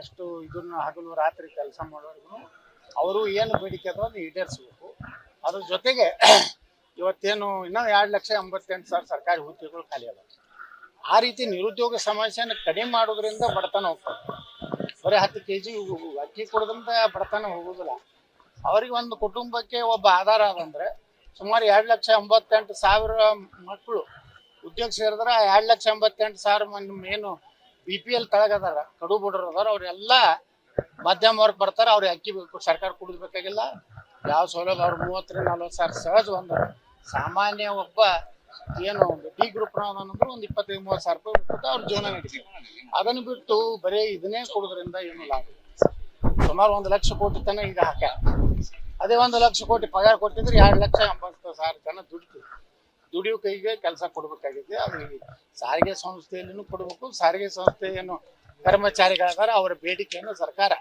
ಎಷ್ಟು ಇದನ್ನ ಹಗಲು ರಾತ್ರಿ ಕೆಲಸ ಮಾಡೋರ್ಗು ಅವರು ಏನು ಬೇಡಿಕೆ ಅದು ಈಡೇರಿಸಬೇಕು. ಅದ್ರ ಜೊತೆಗೆ ಇವತ್ತೇನು ಇನ್ನೂ ಎರಡು ಲಕ್ಷ ಎಂಬತ್ತೆಂಟು ಸಾವಿರ ಸರ್ಕಾರಿ ಹುದ್ದೆಗಳು ಖಾಲಿ ಅದ ಆ ರೀತಿ ನಿರುದ್ಯೋಗ ಸಮಸ್ಯೆನ ಕಡಿಮೆ ಮಾಡೋದ್ರಿಂದ ಬಡತನ ಹೋಗ್ತದೆ. ಬರೀ ಹತ್ತು ಕೆ ಜಿ ಅಕ್ಕಿ ಕೊಡೋದ್ರಿಂದ ಬಡತನ ಹೋಗೋದಿಲ್ಲ. ಅವ್ರಿಗೆ ಒಂದು ಕುಟುಂಬಕ್ಕೆ ಒಬ್ಬ ಆಧಾರ ಅದಂದ್ರೆ ಸುಮಾರು ಎರಡು ಲಕ್ಷ ಎಂಬತ್ತೆಂಟು ಸಾವಿರ ಮಕ್ಕಳು ಉದ್ಯೋಗ ಸೇರಿದ್ರೆ ಎರಡು ಲಕ್ಷ ಎಂಬತ್ತೆಂಟು ಸಾವಿರ ಮಂದಿ ಏನು ಬಿ ಪಿ ಎಲ್ ತಳಗದಾರ ಕಡು ಬಡ್ರು ಅದಾರ, ಅವರೆಲ್ಲ ಮಧ್ಯಮ ವರ್ಗ ಬರ್ತಾರೆ ಅವ್ರಿಗೆ ಅಕ್ಕಿ ಬೇಕು, ಸರ್ಕಾರ ಕುಡಿದ್ಬೇಕಾಗಿಲ್ಲ ಯಾವ ಸೌಲಭ್ಯ, ಅವ್ರ ಮೂವತ್ತರಿಂದ ನಲ್ವತ್ತು ಸಾವಿರ ಸಹಜ ಒಂದು ಸಾಮಾನ್ಯ ಒಬ್ಬ ಏನು ಒಂದು ಡಿ ಗ್ರೂಪ್ ಅಂದ್ರೆ ಒಂದು ಇಪ್ಪತ್ತೈದು, ಮೂವತ್ತು ಸಾವಿರ ರೂಪಾಯಿ ಕೊಟ್ಟು ಅವ್ರ ಜೀವನ ನಡೀತೀವಿ ಅದನ್ನು ಬಿಟ್ಟು ಬರೀ ಇದನ್ನೇ ಕೊಡೋದ್ರಿಂದ ಏನು ಲಾಭ ಸುಮಾರು ಒಂದು ಲಕ್ಷ ಕೋಟಿ ತನಕ ಈಗ ಹಾಕ ಅದೇ ಒಂದು ಲಕ್ಷ ಕೋಟಿ ಪಗಾರ ಕೊಟ್ಟಿದ್ರೆ ಎರಡು ಲಕ್ಷ ಎಂಬತ್ತು ಸಾವಿರ ಜನ ದುಡಿತೀವಿ ದುಡಿಯೋ ಕೈಗೆ ಕೆಲಸ ಕೊಡಬೇಕಾಗಿದೆ ಅದು ಸಾರಿಗೆ ಸಂಸ್ಥೆಯಲ್ಲಿನೂ ಕೊಡಬೇಕು. ಸಾರಿಗೆ ಸಂಸ್ಥೆ ಏನು ಕರ್ಮಚಾರಿಗಳಾದಾರ ಅವರ ಬೇಡಿಕೆಯನ್ನು ಸರ್ಕಾರ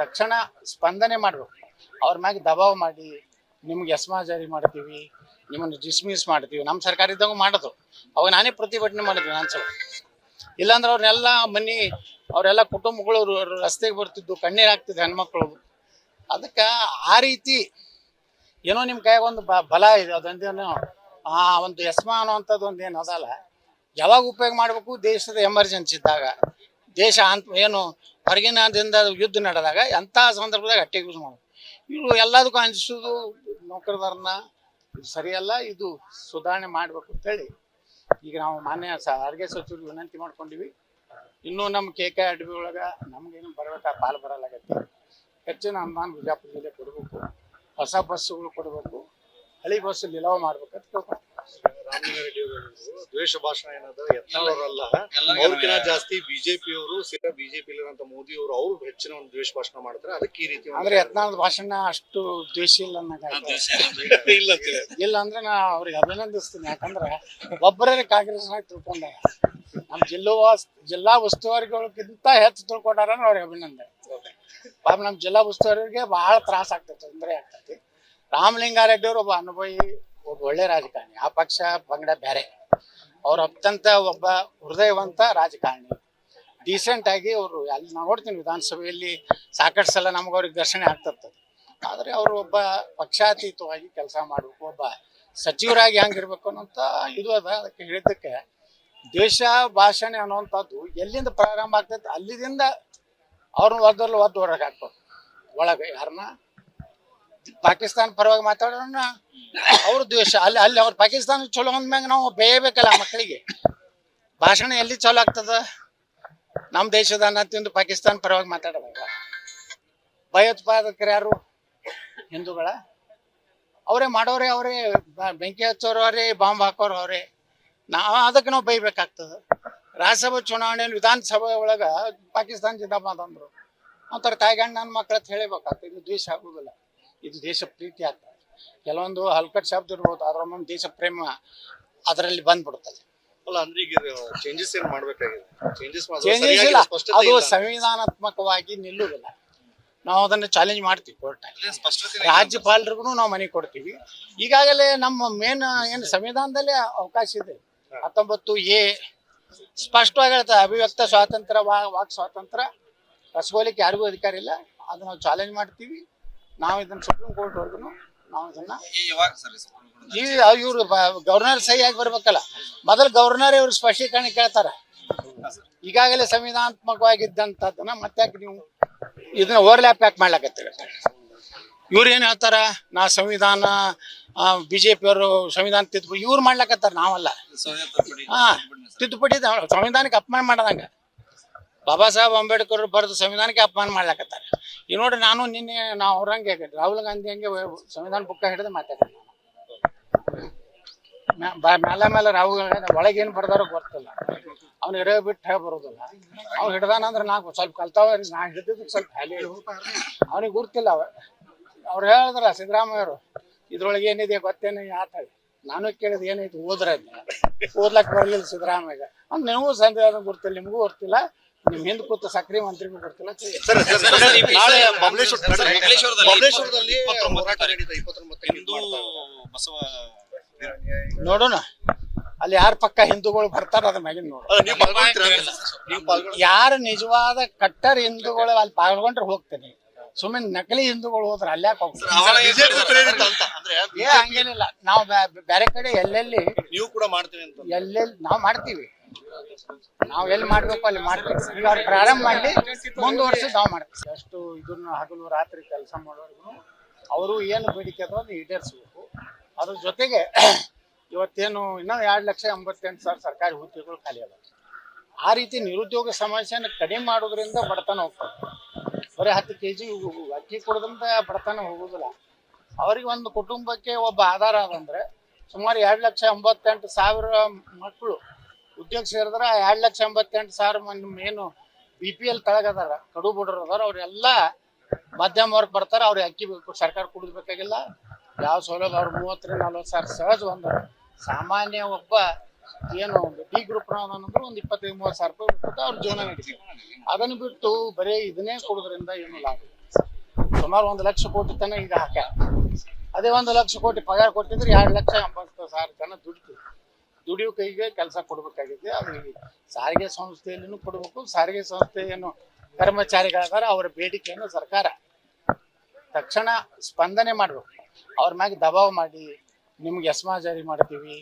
ತಕ್ಷಣ ಸ್ಪಂದನೆ ಮಾಡಬೇಕು. ಅವ್ರ ಮ್ಯಾಗೆ ದಬಾವ್ ಮಾಡಿ, ನಿಮ್ಗೆ ಎಸ್ಮಾ ಜಾರಿ ಮಾಡ್ತೀವಿ, ನಿಮ್ಮನ್ನು ಡಿಸ್ಮಿಸ್ ಮಾಡ್ತೀವಿ. ನಮ್ಮ ಸರ್ಕಾರ ಇದ್ದಂಗ ಮಾಡೋದು. ಅವಾಗ ನಾನೇ ಪ್ರತಿಭಟನೆ ಮಾಡಿದ್ವಿ ನಾನು ಸಲ. ಇಲ್ಲಾಂದ್ರೆ ಅವ್ರನ್ನೆಲ್ಲ ಮನೆ, ಅವರೆಲ್ಲ ಕುಟುಂಬಗಳು ರಸ್ತೆಗೆ ಬರ್ತಿದ್ದು, ಕಣ್ಣೀರು ಆಗ್ತಿದ್ದು ಹೆಣ್ಮಕ್ಳು. ಅದಕ್ಕೆ ಆ ರೀತಿ ಏನೋ ನಿಮ್ಮ ಕೈಯಾಗ ಒಂದು ಬ, ಬಲ ಇದೆ ಅದೊಂದೇನು ಆ, ಒಂದು ಯಸ್ಮ ಅನ್ನೋವಂಥದ್ದು ಒಂದು ಏನು ಅದಲ್ಲ. ಯಾವಾಗ ಉಪಯೋಗ ಮಾಡಬೇಕು? ದೇಶದ ಎಮರ್ಜೆನ್ಸಿ ಇದ್ದಾಗ. ದೇಶ ಅಂತ ಏನು ಹೊರಗಿನದಿಂದ ಯುದ್ಧ ನಡೆದಾಗ ಎಂಥ ಸಂದರ್ಭದಾಗ ಅಟ್ಟೆ ಯೂಸ್ ಮಾಡೋದು ಇವರು ಎಲ್ಲದಕ್ಕೂ ಅನಿಸೋದು ನೌಕರದಾರನ್ನ ಸರಿಯಲ್ಲ, ಇದು ಸುಧಾರಣೆ ಮಾಡಬೇಕು ಅಂತೇಳಿ. ಈಗ ನಾವು ಮಾನ್ಯ ಸಾರಿಗೆ ಸಚಿವರಿಗೆ ವಿನಂತಿ ಮಾಡ್ಕೊಂಡಿವಿ. ಇನ್ನೂ ನಮ್ಮ ಕೆ ಕೆ ಅಡ್ಬಿ ಒಳಗೆ ನಮಗೇನು ಬರಬೇಕಾ, ಪಾಲು ಬರಲಾಗತ್ತೆ ಹೆಚ್ಚಿನ ಅನುದಾನ ಬಿಜಾಪುರ ಜಿಲ್ಲೆ ಕೊಡಬೇಕು. ಹೊಸ ಬಸ್ಸುಗಳು ಕೊಡಬೇಕು ಹಳಿ ಬಸ್ ನಿಲವ ಮಾಡ್ಬೇಕಂತ ಕೇಳ್ಕೊಂಡು ಅವರು ದ್ವೇಷ ಭಾಷಣ ಏನಾದ್ರು ಯತ್ನಾಳವರಲ್ಲ ಅವ್ರಕಿನ ಜಾಸ್ತಿ ಬಿಜೆಪಿ ಅವರು ಸೇರಾ ಬಿಜೆಪಿ ಇರುವಂತ ಮೋದಿ ಅವರು ಅವ್ರು ಹೆಚ್ಚಿನ ಒಂದು ದ್ವೇಷ ಭಾಷಣ ಮಾಡ್ತಾರೆ. ಅದಕ್ಕೆ ಈ ರೀತಿ ಅಂದ್ರೆ ಯತ್ನಾಳದ ಭಾಷಣ ಅಷ್ಟು ದ್ವೇಷ ಇಲ್ಲ ಅನ್ನಂಗಾಯ್ತು. ಇಲ್ಲ. ಅಂತೀರ. ಇಲ್ಲ ಅಂದ್ರೆ ನಾ ಅವ್ರಿಗೆ ಅಭಿನಂದಿಸ್ತೀನಿ. ಯಾಕಂದ್ರೆ ಒಬ್ಬರೇ ಕಾಂಗ್ರೆಸ್ ತಿಳ್ಕೊಂಡ. ನಮ್ಮ ಜಿಲ್ಲಾ ಜಿಲ್ಲಾ ಉಸ್ತುವಾರಿಗಳಿಗಿಂತ ಹೆಚ್ಚು ತಿಳ್ಕೊಂಡಾರ ಅವ್ರಿಗೆ ಅಭಿನಂದನೆ. ಪಾಪ ನಮ್ಮ ಜಿಲ್ಲಾ ಉಸ್ತುವಾರಿಗೆ ಬಹಳ ತ್ರಾಸ ಆಗ್ತೈತೆ ತೊಂದರೆ ಆಗ್ತೈತಿ ರಾಮಲಿಂಗಾರೆಡ್ಡಿ ಅವರು ಒಬ್ಬ ಅನುಭವಿ, ಒಬ್ಬ ಒಳ್ಳೆ ರಾಜಕಾರಣಿ. ಆ ಪಕ್ಷ ಪಂಗಡ ಬೇರೆ. ಅವ್ರ ಅತ್ಯಂತ ಒಬ್ಬ ಹೃದಯವಂತ ರಾಜಕಾರಣಿ. ಡೀಸೆಂಟ್ ಆಗಿ ಅವರು, ಅಲ್ಲಿ ನಾವು ನೋಡ್ತೀನಿ ವಿಧಾನಸಭೆಯಲ್ಲಿ ಸಾಕಷ್ಟು ಸಲ ನಮ್ಗೆ ಅವ್ರಿಗೆ ಘರ್ಷಣೆ ಆಗ್ತಿರ್ತದೆ ಆದರೆ ಅವರು ಒಬ್ಬ ಪಕ್ಷಾತೀತವಾಗಿ ಕೆಲಸ ಮಾಡಬೇಕು, ಒಬ್ಬ ಸಚಿವರಾಗಿ ಹೆಂಗಿರ್ಬೇಕು ಅನ್ನೋಂಥ ಇದು ಅದ. ಅದಕ್ಕೆ ಹೇಳಿದ್ದಕ್ಕೆ ದೇಶ ಭಾಷಣೆ ಅನ್ನುವಂಥದ್ದು ಎಲ್ಲಿಂದ ಪ್ರಾರಂಭ ಆಗ್ತೈತೆ, ಅಲ್ಲಿಂದ ಅವ್ರನ್ನ ಒದ್ದಲ್ಲಿ ಒದ್ದು ಹೊರಗೆ ಹಾಕ್ಬೇಕು ಒಳಗೆ ಯಾರನ್ನ ಪಾಕಿಸ್ತಾನ ಪರವಾಗಿ ಮಾತಾಡೋಣ ಅವ್ರ ದ್ವೇಷ. ಅಲ್ಲಿ ಅಲ್ಲಿ ಅವ್ರು ಪಾಕಿಸ್ತಾನ ಚಲೋ ಅಂದ್ಮ್ಯಾಗ ನಾವು ಬೇಯಬೇಕಲ್ಲ ಮಕ್ಕಳಿಗೆ ಭಾಷಣ ಎಲ್ಲಿ ಚಲೋ ಆಗ್ತದ? ನಮ್ಮ ದೇಶದ ಅನ್ನ ತಿಂದು ಪಾಕಿಸ್ತಾನ ಪರವಾಗಿ ಮಾತಾಡಬೇಕ ಭಯೋತ್ಪಾದಕರು ಯಾರು? ಹಿಂದೂಗಳ? ಅವರೇ ಮಾಡೋರೇ ಅವರೇ. ಬೆಂಕಿ ಹಚ್ಚೋರು ಅವರೇ, ಬಾಂಬ್ ಹಾಕೋರು ಅವರೇ. ನಾವು ಅದಕ್ಕೆ ನಾವು ಬೈಬೇಕಾಗ್ತದೆ ರಾಜ್ಯಸಭಾ ಚುನಾವಣೆಯಲ್ಲಿ ವಿಧಾನಸಭೆ ಒಳಗ ಪಾಕಿಸ್ತಾನ ಜಿಂದಾಬಾದ್ ಮಾತಂದ್ರು ಒಂಥರ ತಾಯಿಗಂಡ ನನ್ನ ಮಕ್ಕಳ ಹೇಳಬೇಕಾಗ್ತದೆ ಇದು ದ್ವೇಷ ಆಗುದಿಲ್ಲ. ಇದು ದೇಶ ಪ್ರೀತಿ ಆಗ್ತದೆ ಕೆಲವೊಂದು ಹಲ್ಕಟ್ ಶಬ್ದ ಇರ್ಬೋದು ಅದ್ರ ಮುಂದೆ ದೇಶ ಪ್ರೇಮ ಅದರಲ್ಲಿ ಬಂದ್ಬಿಡ್ತದೆ. ಅಲ್ಲ ಅಂದ್ರೆ ಈಗ ಚೇಂಜಸ್ ಏನ್ ಮಾಡ್ಬೇಕಾಗಿದೆ? ಚೇಂಜಸ್ ಚೇಂಜಸ್ ಇಲ್ಲ. ಅದು ಸಂವಿಧಾನಾತ್ಮಕವಾಗಿ ನಿಲ್ಲುವುದಿಲ್ಲ. ನಾವು ಅದನ್ನ ಚಾಲೆಂಜ್ ಮಾಡ್ತೀವಿ ಕೋರ್ಟ್ ರಾಜ್ಯಪಾಲರಿಗೂ ನಾವು ಮನೆ ಕೊಡ್ತೀವಿ. ಈಗಾಗಲೇ ನಮ್ಮ ಮೇನ್ ಏನು ಸಂವಿಧಾನದಲ್ಲೇ ಅವಕಾಶ ಇದೆ. ಹತ್ತೊಂಬತ್ತು ಎ ಸ್ಪಷ್ಟವಾಗಿ ಹೇಳ್ತಾರೆ ಅಭಿವ್ಯಕ್ತ ಸ್ವಾತಂತ್ರ್ಯ ವಾ- ವಾಕ್ ಸ್ವಾತಂತ್ರ್ಯ. ಕಸ್ಕೋಲಿಕ್ಕೆ ಯಾರಿಗೂ ಅಧಿಕಾರ ಇಲ್ಲ. ಅದು ನಾವು ಚಾಲೆಂಜ್ ಮಾಡ್ತೀವಿ. ನಾವು ಇದನ್ನ ಸುಪ್ರೀಂ ಕೋರ್ಟ್ ವರ್ಗು ನಾವು ಇದನ್ನ ಈ ಇವ್ರು ಗವರ್ನರ್ ಸಹಿಯಾಗಿ ಬರ್ಬೇಕಲ್ಲ. ಮೊದಲು ಗವರ್ನರ್ ಇವ್ರು ಸ್ಪಷ್ಟೀಕರಣ ಕೇಳ್ತಾರ. ಈಗಾಗಲೇ ಸಂವಿಧಾನಾತ್ಮಕವಾಗಿದ್ದಂಥದ್ದನ್ನ ಮತ್ತೆ ಯಾಕೆ ನೀವು ಇದನ್ನ ಓವರ್ಲ್ಯಾಪ್ ಯಾಕೆ ಮಾಡ್ಲಾಕತ್ತೀರ? ಇವ್ರು ಏನು ಹೇಳ್ತಾರ? ನಾ ಸಂವಿಧಾನ ಬಿ ಜೆ ಪಿಯವರು ಸಂವಿಧಾನ ತಿದ್ದು ಇವ್ರು ಮಾಡ್ಲಾಕತ್ತಾರ ನಾವಲ್ಲ. ಹಾ. ತಿದ್ದುಪಡಿ ಸಂವಿಧಾನಕ್ಕೆ ಅಪಮಾನ ಮಾಡದಂಗ. ಬಾಬಾ ಸಾಹೇಬ್ ಅಂಬೇಡ್ಕರ್ ಬರೆದು ಸಂವಿಧಾನಕ್ಕೆ ಅಪಮಾನ ಮಾಡ್ಲಾಕತ್ತಾರ. ಈಗ ನೋಡ್ರಿ ನಾನು ನಿನ್ನೆ ನಾವು ಅವ್ರಂಗೆ ರಾಹುಲ್ ಗಾಂಧಿ ಹಂಗೆ ಸಂವಿಧಾನ ಬುಕ್ಕ ಹಿಡಿದು ಮಾತಾಡಿದೆ ಮೇಲೆ ಮೇಲೆ ರಾಹುಲ್ ಗಾಂಧಿ ಒಳಗೆ ಏನು ಬರ್ದಾರೋ ಗೊತ್ತಿಲ್ಲ. ಅವ್ನು ಹಿಡಿಯೋ ಬಿಟ್ಟು ಹೇಳಿ ಬರೋದಿಲ್ಲ. ಅವ್ನು ಹಿಡ್ದಾನಂದ್ರೆ ನಾಲ್ಕು ಸ್ವಲ್ಪ ಕಲ್ತಾವ ನಾ ಹಿಡಿದಿದ್ದು ಸ್ವಲ್ಪ ಹ್ಯಾಲಿ ಅವನಿಗೆ ಗುರ್ತಿಲ್ಲ ಅವ. ಅವ್ರು ಹೇಳಿದ್ರ ಸಿದ್ದರಾಮಯ್ಯವರು, ಇದ್ರೊಳಗೆ ಏನಿದೆ ಗೊತ್ತೇನು? ಆತಾಳಿ ನಾನು ಕೇಳಿದ್ ಏನೈತಿ ಓದ್ರ ಓದ್ಲಕ್ ಬರ್ಲಿಲ್ಲ ಸಿದ್ದರಾಮಯ್ಯ. ಅಂದ್ ನೀವು ಸಂದೇಹ ಗೊತ್ತಿಲ್ಲ ನಿಮಗೂ ಗೊತ್ತಿಲ್ಲ ನಿಮ್ ಹಿಂದ್ ಕೂತ ಸಕ್ರಿ ಮಂತ್ರಿಗೂ ಗೊತ್ತಿಲ್ಲ ನಾಳೆ ಹೋರಾಟ ನಡೀತಾ ಹಿಂದೂ ಬಸವ ನೋಡೋಣ. ಅಲ್ಲಿ ಯಾರ ಪಕ್ಕ ಹಿಂದೂಗಳು ಬರ್ತಾರ ಅದ್ರ ಮ್ಯಾಗಿನ ನೋಡ? ಯಾರು ನಿಜವಾದ ಕಟ್ಟರ್ ಹಿಂದೂಗಳು ಅಲ್ಲಿ ಪಾಲ್ಗೊಂಡ್ರೆ ಹೋಗ್ತೇನೆ. ಸುಮ್ಮನೆ ನಕಲಿ ಹಿಂದೂಗಳು ಹೋದ್ರೆ ಅಲ್ಯಾಕೆ ಹೋಗ್ತಾರೆ ಏ ಹಂಗೇನಿಲ್ಲ. ನಾವು ಬೇರೆ ಕಡೆ ಎಲ್ಲೆಲ್ಲಿ ನೀವು ಕೂಡ ಮಾಡ್ತೀವಿ ಅಂತ ಎಲ್ಲೆಲ್ಲಿ ನಾವು ಮಾಡ್ತೀವಿ. ನಾವು ಎಲ್ಲಿ ಮಾಡ್ಬೇಕು ಅಲ್ಲಿ ಮಾಡ್ತೀವಿ. ಈಗ ಅವ್ರು ಪ್ರಾರಂಭ ಮಾಡಿ ಮುಂದುವರ್ಸಿ ನಾವು ಮಾಡ್ತೀವಿ. ಅಷ್ಟು ಇದನ್ನ ಹಗಲು ರಾತ್ರಿ ಕೆಲಸ ಮಾಡೋರ್ಗು ಅವರು ಏನು ಬೇಡಿಕೆ ಅದೋ ಅದು ಈಡೇರಿಸ್ಬೇಕು. ಅದ್ರ ಜೊತೆಗೆ ಇವತ್ತೇನು ಇನ್ನೂ ಎರಡು ಲಕ್ಷ ಎಂಬತ್ತೆಂಟು ಸಾವಿರ ಸರ್ಕಾರಿ ಹುದ್ದೆಗಳು ಖಾಲಿ ಅದ ಆ ರೀತಿ ನಿರುದ್ಯೋಗ ಸಮಸ್ಯೆನ ಕಡಿಮೆ ಮಾಡೋದ್ರಿಂದ ಬಡತನ ಹೋಗ್ತದೆ. ಬರೀ ಹತ್ತು ಕೆ ಜಿ ಅಕ್ಕಿ ಕೊಡೋದ್ರಿಂದ ಬಡತನ ಹೋಗುದಿಲ್ಲ. ಅವ್ರಿಗೆ ಒಂದು ಕುಟುಂಬಕ್ಕೆ ಒಬ್ಬ ಆಧಾರ ಅದಂದ್ರೆ ಸುಮಾರು ಎರಡು ಲಕ್ಷ ಎಂಬತ್ತೆಂಟು ಸಾವಿರ ಮಕ್ಕಳು ಉದ್ಯೋಗ ಸೇರಿದ್ರೆ ಎರಡು ಲಕ್ಷ ಎಂಬತ್ತೆಂಟು ಸಾವಿರ ಮಂದಿ ಏನು ಬಿ ಪಿ ಎಲ್ ತಳಗದಾರ ಕಡು ಬಡ್ರು ಅದಾರ, ಅವರೆಲ್ಲ ಮಧ್ಯಮ ವರ್ಗ ಬರ್ತಾರೆ, ಅವ್ರಿಗೆ ಅಕ್ಕಿ ಬೇಕು, ಸರ್ಕಾರ ಕುಡಿದ್ಬೇಕಾಗಿಲ್ಲ ಯಾವ ಸೌಲಭ್ಯ ಅವ್ರು ಮೂವತ್ತರಿಂದ ನಲ್ವತ್ತು ಸಾವಿರ ಸಹಜ ಒಂದು ಸಾಮಾನ್ಯ ಒಬ್ಬ ಏನು ಡಿ ಗ್ರೂಪ್ ಅಂದ್ರೆ ಒಂದು ಇಪ್ಪತ್ತೈದು, ಮೂವತ್ತು ಸಾವಿರ ರೂಪಾಯಿ ಕೊಟ್ಟು ಅವ್ರ ಜೀವನ ನಡೀತದೆ ಅದನ್ನ ಬಿಟ್ಟು ಬರೀ ಇದನ್ನೇ ಕೊಡೋದ್ರಿಂದ ಏನು ಲಾಭ. ಸುಮಾರು ಒಂದು ಲಕ್ಷ ಕೋಟಿ ತನಕ ಈಗ ಹಾಕ ಅದೇ ಒಂದು ಲಕ್ಷ ಕೋಟಿ ಪಗಾರ ಕೊಟ್ಟಿದ್ರೆ ಎರಡು ಲಕ್ಷ ಎಂಬತ್ತು ಸಾವಿರ ಜನ ದುಡಿತು ದುಡಿಯೋ ಕೈಗೆ ಕೆಲಸ ಕೊಡಬೇಕಾಗಿದೆ ಅದು ಸಾರಿಗೆ ಸಂಸ್ಥೆಯಲ್ಲಿನೂ ಕೊಡಬೇಕು. ಸಾರಿಗೆ ಸಂಸ್ಥೆ ಏನು ಕರ್ಮಚಾರಿಗಳಾದಾರ ಅವರ ಬೇಡಿಕೆಯನ್ನು ಸರ್ಕಾರ ತಕ್ಷಣ ಸ್ಪಂದನೆ ಮಾಡಬೇಕು. ಅವ್ರ ಮ್ಯಾಗ ದಬಾವ್ ಮಾಡಿ, ನಿಮ್ಗೆ ಯಸ್ಮಾ ಜಾರಿ ಮಾಡ್ತೀವಿ.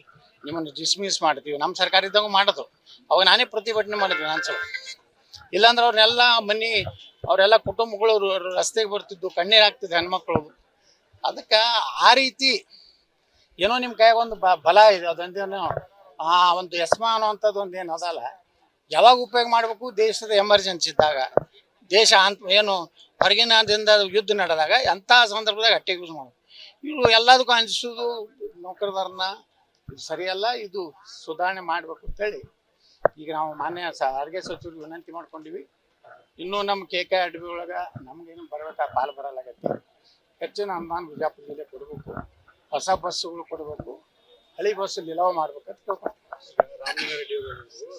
ನಿಮ್ಮನ್ನು ಡಿಸ್ಮಿಸ್ ಮಾಡ್ತೀವಿ. ನಮ್ಮ ಸರ್ಕಾರ ಇದ್ದಂಗೆ ಮಾಡೋದು. ಅವಾಗ ನಾನೇ ಪ್ರತಿಭಟನೆ ಮಾಡಿದ್ವಿ ನಾನು ಸಲ. ಇಲ್ಲಾಂದ್ರೆ ಅವ್ರನ್ನೆಲ್ಲ ಮನೆ ಅವರೆಲ್ಲ ಕುಟುಂಬಗಳು ರಸ್ತೆಗೆ ಬರ್ತಿದ್ದು, ಕಣ್ಣೀರು ಆಗ್ತಿದ್ದು ಹೆಣ್ಮಕ್ಳು. ಅದಕ್ಕೆ ಆ ರೀತಿ ಏನೋ ನಿಮ್ಮ ಕೈಯಾಗ ಒಂದು ಬಲ ಇದೆ. ಅದೊಂದೇನು, ಆ ಒಂದು ಯಸ್ಮ ಅನ್ನೋವಂಥದ್ದು ಒಂದು ಏನು ಅದಲ್ಲ. ಯಾವಾಗ ಉಪಯೋಗ ಮಾಡಬೇಕು? ದೇಶದ ಎಮರ್ಜೆನ್ಸಿ ಇದ್ದಾಗ. ದೇಶ ಅಂತ, ಏನು ಹೊರಗಿನದಿಂದ ಯುದ್ಧ ನಡೆದಾಗ ಎಂಥ ಸಂದರ್ಭದಾಗ ಅಟ್ಟೆ ಯೂಸ್ ಮಾಡೋದು ಇವರು ಎಲ್ಲದಕ್ಕೂ ಅಂಜಿಸೋದು ನೌಕರದಾರನ್ನ ಸರಿಯಲ್ಲ, ಇದು ಸುಧಾರಣೆ ಮಾಡಬೇಕು ಅಂತೇಳಿ ಈಗ ನಾವು ಮಾನ್ಯ ಸಾರಿಗೆ ಸಚಿವರಿಗೆ ವಿನಂತಿ ಮಾಡ್ಕೊಂಡಿವಿ. ಇನ್ನೂ ನಮ್ಮ ಕೆ ಕೆ ಅಡವಿ ಒಳಗೆ ನಮ್ಗೇನು ಬರಬೇಕಾ, ಪಾಲು ಬರಲಾಗತ್ತೆ. ಹೆಚ್ಚಿನ ಅನುದಾನ ಬಿಜಾಪುರ ಜಿಲ್ಲೆ ಕೊಡಬೇಕು. ಹೊಸ ಬಸ್ಸುಗಳು ಕೊಡಬೇಕು. ಹಳಿ ಬಸ್ಸು ನಿಲವ ಮಾಡ್ಬೇಕಂತ ಕೇಳ್ಕೊಂಡು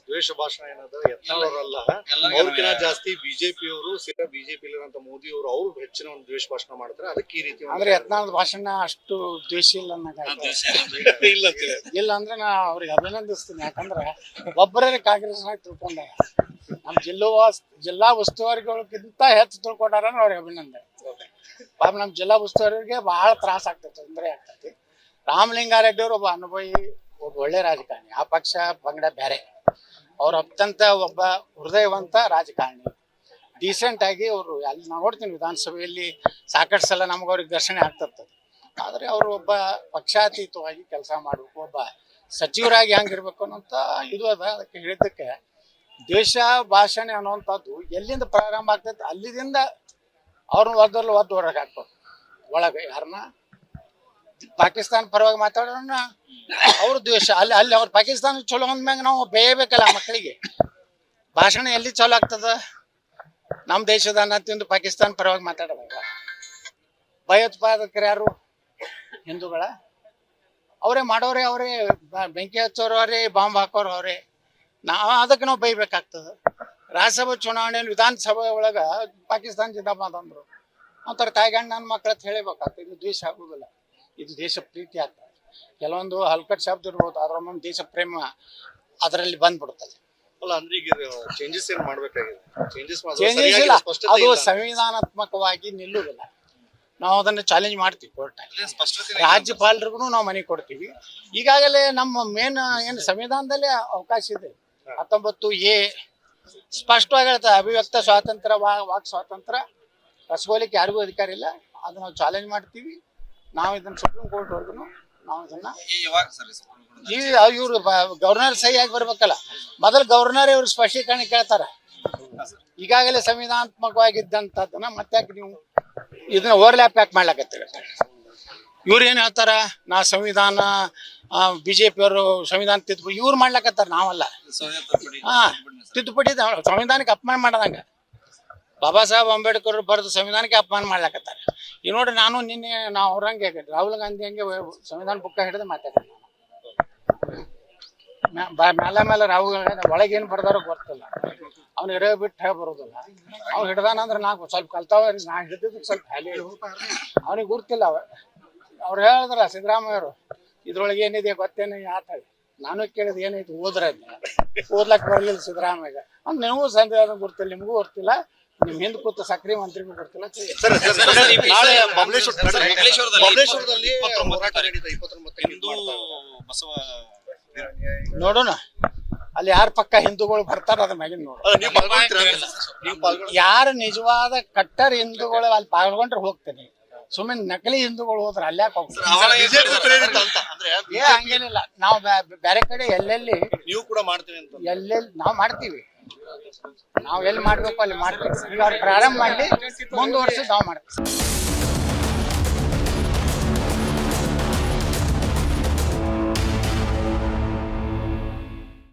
ದ್ವೇಷ ಭಾಷಣ ಏನದ? ಯತ್ನಾಳವರಲ್ಲ ಅವ್ರಕಿನ ಜಾಸ್ತಿ ಬಿಜೆಪಿ ಅವರು ಸೇರಾ ಬಿಜೆಪಿ ಇರುವಂತ ಮೋದಿ ಅವರು ಅವ್ರು ಹೆಚ್ಚಿನ ಒಂದು ದ್ವೇಷ ಭಾಷಣ ಮಾಡ್ತಾರೆ. ಅದಕ್ಕೆ ಈ ರೀತಿ ಅಂದ್ರೆ ಯತ್ನಾಳ್ ಭಾಷಣ ಅಷ್ಟು ದ್ವೇಷ ಇಲ್ಲ. ಇಲ್ಲ. ಇಲ್ಲ ಅಂದ್ರೆ ನಾ ಅವ್ರಿಗೆ ಅಭಿನಂದಿಸ್ತೀನಿ. ಯಾಕಂದ್ರೆ ಒಬ್ಬರೇ ಕಾಂಗ್ರೆಸ್ ತಿಳ್ಕೊಂಡಾರ. ನಮ್ಮ ಜಿಲ್ಲಾ ಜಿಲ್ಲಾ ಉಸ್ತುವಾರಿಗಳಿಗಿಂತ ಹೆಚ್ಚು ತಿಳ್ಕೊಂಡಾರ ಅವ್ರಿಗೆ ಅಭಿನಂದನೆ. ಪಾಪ ನಮ್ಮ ಜಿಲ್ಲಾ ಉಸ್ತುವಾರಿಗೆ ಬಹಳ ತ್ರಾಸ ಆಗ್ತೈತೆ ತೊಂದರೆ ಆಗ್ತೈತಿ ರಾಮಲಿಂಗಾರೆಡ್ಡಿ ಅವರು ಒಬ್ಬ ಅನುಭವಿ ಒಬ್ಬ ಒಳ್ಳೆ ರಾಜಕಾರಣಿ, ಆ ಪಕ್ಷ ಪಂಗಡ ಬೇರೆ ಅವ್ರು ಅತ್ಯಂತ ಒಬ್ಬ ಹೃದಯವಂತ ರಾಜಕಾರಣಿ. ಡೀಸೆಂಟ್ ಆಗಿ ಅವರು, ಅಲ್ಲಿ ನಾವು ನೋಡ್ತೀನಿ ವಿಧಾನಸಭೆಯಲ್ಲಿ ಸಾಕಷ್ಟು ಸಲ ನಮ್ಗೆ ಅವ್ರಿಗೆ ಘರ್ಷಣೆ ಆಗ್ತಿರ್ತದೆ. ಆದರೆ ಅವರು ಒಬ್ಬ ಪಕ್ಷಾತೀತವಾಗಿ ಕೆಲಸ ಮಾಡಬೇಕು, ಒಬ್ಬ ಸಚಿವರಾಗಿ ಹಂಗಿರ್ಬೇಕು ಅನ್ನೋಂಥ ಇದು ಅದ. ಅದಕ್ಕೆ ಹೇಳಿದ್ದಕ್ಕೆ ದೇಶ ಭಾಷಣೆ ಅನ್ನುವಂಥದ್ದು ಎಲ್ಲಿಂದ ಪ್ರಾರಂಭ ಆಗ್ತೈತೆ ಅಲ್ಲಿದಿಂದ ಅವ್ರನ್ನ ಒದ್ದಲ್ಲಿ ಒದ್ದು ಹೊರಗೆ ಒಳಗೆ ಯಾರನ್ನ ಪಾಕಿಸ್ತಾನ ಪರವಾಗಿ ಮಾತಾಡೋಣ. ಅವ್ರ ದ್ವೇಷ, ಅಲ್ಲಿ ಅಲ್ಲಿ ಅವ್ರ ಪಾಕಿಸ್ತಾನ ಚಲೋ ಅಂದ್ಮ್ಯಾಗ ನಾವು ಬೇಯಬೇಕಲ್ಲ ಮಕ್ಕಳಿಗೆ ಭಾಷಣ ಎಲ್ಲಿ ಚಲೋ ಆಗ್ತದ? ನಮ್ಮ ದೇಶದ ಅನ್ನ ಪಾಕಿಸ್ತಾನ ಪರವಾಗಿ ಮಾತಾಡಬೇಕ. ಭಯೋತ್ಪಾದಕರು ಯಾರು? ಹಿಂದೂಗಳ. ಅವರೇ ಮಾಡೋರೆ ಅವರೇ ಬೆಂಕಿ ಹಚ್ಚೋರು ಅವರೇ, ಬಾಂಬ್ ಹಾಕೋರು ಅವರೇ. ನಾ, ಅದಕ್ಕೆ ನಾವು ಬೈಬೇಕಾಗ್ತದೆ ರಾಜ್ಯಸಭಾ ಚುನಾವಣೆಯಲ್ಲಿ ವಿಧಾನಸಭೆ ಒಳಗ ಪಾಕಿಸ್ತಾನ ಜಿಂದಾಬಾದ್ ಅಂದ್ರು. ಒಂಥರ ತಾಯಿಗಂಡ ನನ್ನ ಮಕ್ಕಳ ಹೇಳಬೇಕಾಗ್ತದೆ ಇದು ದ್ವೇಷ ಆಗುದಿಲ್ಲ. ಇದು ದೇಶ ಪ್ರೀತಿ ಆಗ್ತದೆ ಕೆಲವೊಂದು ಹಲ್ಕಟ್ ಶಬ್ದ ಇರ್ಬೋದು ಅದ್ರ ದೇಶ ಪ್ರೇಮ ಅದರಲ್ಲಿ ಬಂದ್ಬಿಡ್ತದೆ. ಅಲ್ಲ ಅಂದ್ರೆ ಈಗ ಚೇಂಜಸ್ ಏನ್ ಮಾಡ್ಬೇಕಾಗಿದೆ? ಚೇಂಜಸ್ ಚೇಂಜಸ್ ಇಲ್ಲ. ಅದು ಸಂವಿಧಾನಾತ್ಮಕವಾಗಿ ನಿಲ್ಲುವುದಿಲ್ಲ. ನಾವು ಅದನ್ನು ಚಾಲೆಂಜ್ ಮಾಡ್ತೀವಿ ಕೋರ್ಟ್ ರಾಜ್ಯಪಾಲರಿಗೂ ನಾವು ಮನೆ ಕೊಡ್ತೀವಿ. ಈಗಾಗಲೇ ನಮ್ಮ ಮೇನ್ ಏನು ಸಂವಿಧಾನದಲ್ಲೇ ಅವಕಾಶ ಇದೆ. ಹತ್ತೊಂಬತ್ತು ಎ ಸ್ಪಷ್ಟವಾಗಿ ಹೇಳ್ತದೆ ಅಭಿವ್ಯಕ್ತ ಸ್ವಾತಂತ್ರ್ಯ ವಾಕ್ ಸ್ವಾತಂತ್ರ್ಯ. ರಸಗೋಲಿಕ್ಕೆ ಯಾರಿಗೂ ಅಧಿಕಾರ ಇಲ್ಲ. ಅದನ್ನ ನಾವು ಚಾಲೆಂಜ್ ಮಾಡ್ತೀವಿ. ನಾವು ಇದನ್ನ ಸುಪ್ರೀಂ ಕೋರ್ಟ್ ವರ್ಗು ನಾವು ಇದನ್ನ ಈ ಇವರು ಗವರ್ನರ್ ಆಗಿ ಬರ್ಬೇಕಲ್ಲ. ಮೊದಲು ಗವರ್ನರ್ ಇವರು ಸ್ಪಷ್ಟೀಕರಣ ಕೇಳ್ತಾರ. ಈಗಾಗಲೇ ಸಂವಿಧಾನಾತ್ಮಕವಾಗಿದ್ದಂಥದ್ದನ್ನ ಮತ್ತೆ ನೀವು ಇದನ್ನ ಓವರ್ಲ್ಯಾಪ್ ಯಾಕೆ ಮಾಡ್ಲಾಕತ್ತೀರ? ಇವ್ರು ಏನ್ ಹೇಳ್ತಾರ? ನಾ ಸಂವಿಧಾನ ಬಿಜೆಪಿ ಅವರು ಸಂವಿಧಾನ ತಿದ್ದುಪಡಿ ಇವ್ರು ಮಾಡ್ಲಾಕತ್ತಾರ ನಾವಲ್ಲ. ಹಾ ತಿದ್ದುಪಡಿ ಸಂವಿಧಾನಕ್ಕೆ ಅಪಮಾನ ಮಾಡದಂಗ. ಬಾಬಾ ಸಾಹೇಬ್ ಅಂಬೇಡ್ಕರ್ ಬರೆದು ಸಂವಿಧಾನಕ್ಕೆ ಅಪಮಾನ ಮಾಡ್ಲಾಕತ್ತಾರ. ಈ ನೋಡ್ರಿ ನಾನು ನಿನ್ನೆ ನಾವು ಅವ್ರಂಗೆ ರಾಹುಲ್ ಗಾಂಧಿ ಹಂಗೆ ಸಂವಿಧಾನ ಬುಕ್ಕ ಹಿಡಿದು ಮಾತಾಡ್ತೀನಿ ಬ- ಮೇಲೆ ಮೇಲೆ ರಾಹುಲ್ ಗಾಂಧಿ ಒಳಗೇನು ಬರ್ದಾರೋ ಗೊತ್ತಿಲ್ಲ. ಅವ್ನು ಇರೋ ಬಿಟ್ಟು ಹೇಳಿ ಬರೋದಿಲ್ಲ. ಅವ್ನು ಹಿಡ್ದಾನಂದ್ರೆ ನಾಲ್ಕು ಸ್ವಲ್ಪ ಕಲ್ತಾವ ನಾ ಹಿಡಿದಿದ್ದಕ್ಕೆ ಸ್ವಲ್ಪ ಹ್ಯಾಲಿ ಅವನಿಗೆ ಗುರ್ತಿಲ್ಲ ಅವ. ಅವ್ರು ಹೇಳಿದ್ರ ಸಿದ್ದರಾಮಯ್ಯವರು, ಇದ್ರೊಳಗೆ ಏನಿದೆ ಗೊತ್ತೇನು ಆತ ನಾನು ಕೇಳಿದ್ ಏನೈತಿ ಓದ್ರ ಓದ್ಲಕ್ ಬರ್ಲಿಲ್ಲ ಸಿದ್ದರಾಮಯ್ಯ. ಅವ್ನು ನೀವು ಸಂಜೆ ಗುರ್ತಿಲ್ಲ, ನಿಮಗೂ ಗೊತ್ತಿಲ್ಲ ನಿಮ್ ಹಿಂದ್ ಕೂತ ಸಕ್ರಿ ಮಂತ್ರಿ ನೋಡೋಣ. ಅಲ್ಲಿ ಯಾರ ಪಕ್ಕ ಹಿಂದೂಗಳು ಬರ್ತಾರ ಅದ್ರ ಮ್ಯಾಗಿನ ಯಾರ ಅಲ್ಲ, ನಿಜವಾದ ಕಟ್ಟರ್ ಹಿಂದೂಗಳು ಅಲ್ಲಿ ಪಾಲ್ಗೊಂಡ್ರೆ ಹೋಗ್ತೇನೆ. ಸುಮ್ಮನೆ ನಕಲಿ ಹಿಂದೂಗಳು ಹೋದ್ರ ಅಲ್ಯಾಕೆ ಹೋಗ್ತಾರೆ? ಹಂಗೇನಿಲ್ಲ. ನಾವು ಬೇರೆ ಕಡೆ ಎಲ್ಲೆಲ್ಲಿ ನೀವು ಕೂಡ ಮಾಡ್ತೀವಿ ಅಂತ. ಎಲ್ಲೆಲ್ಲಿ ನಾವು ಮಾಡ್ತೀವಿ. ನಾವು ಎಲ್ಲಿ ಮಾಡ್ಬೇಕು ಅಲ್ಲಿ ಮಾಡ್ತೀವಿ ಈಗ ಪ್ರಾರಂಭ ಮಾಡಿ ಮುಂದುವರ್ಸಿ ನಾವು ಮಾಡ್ತೀವಿ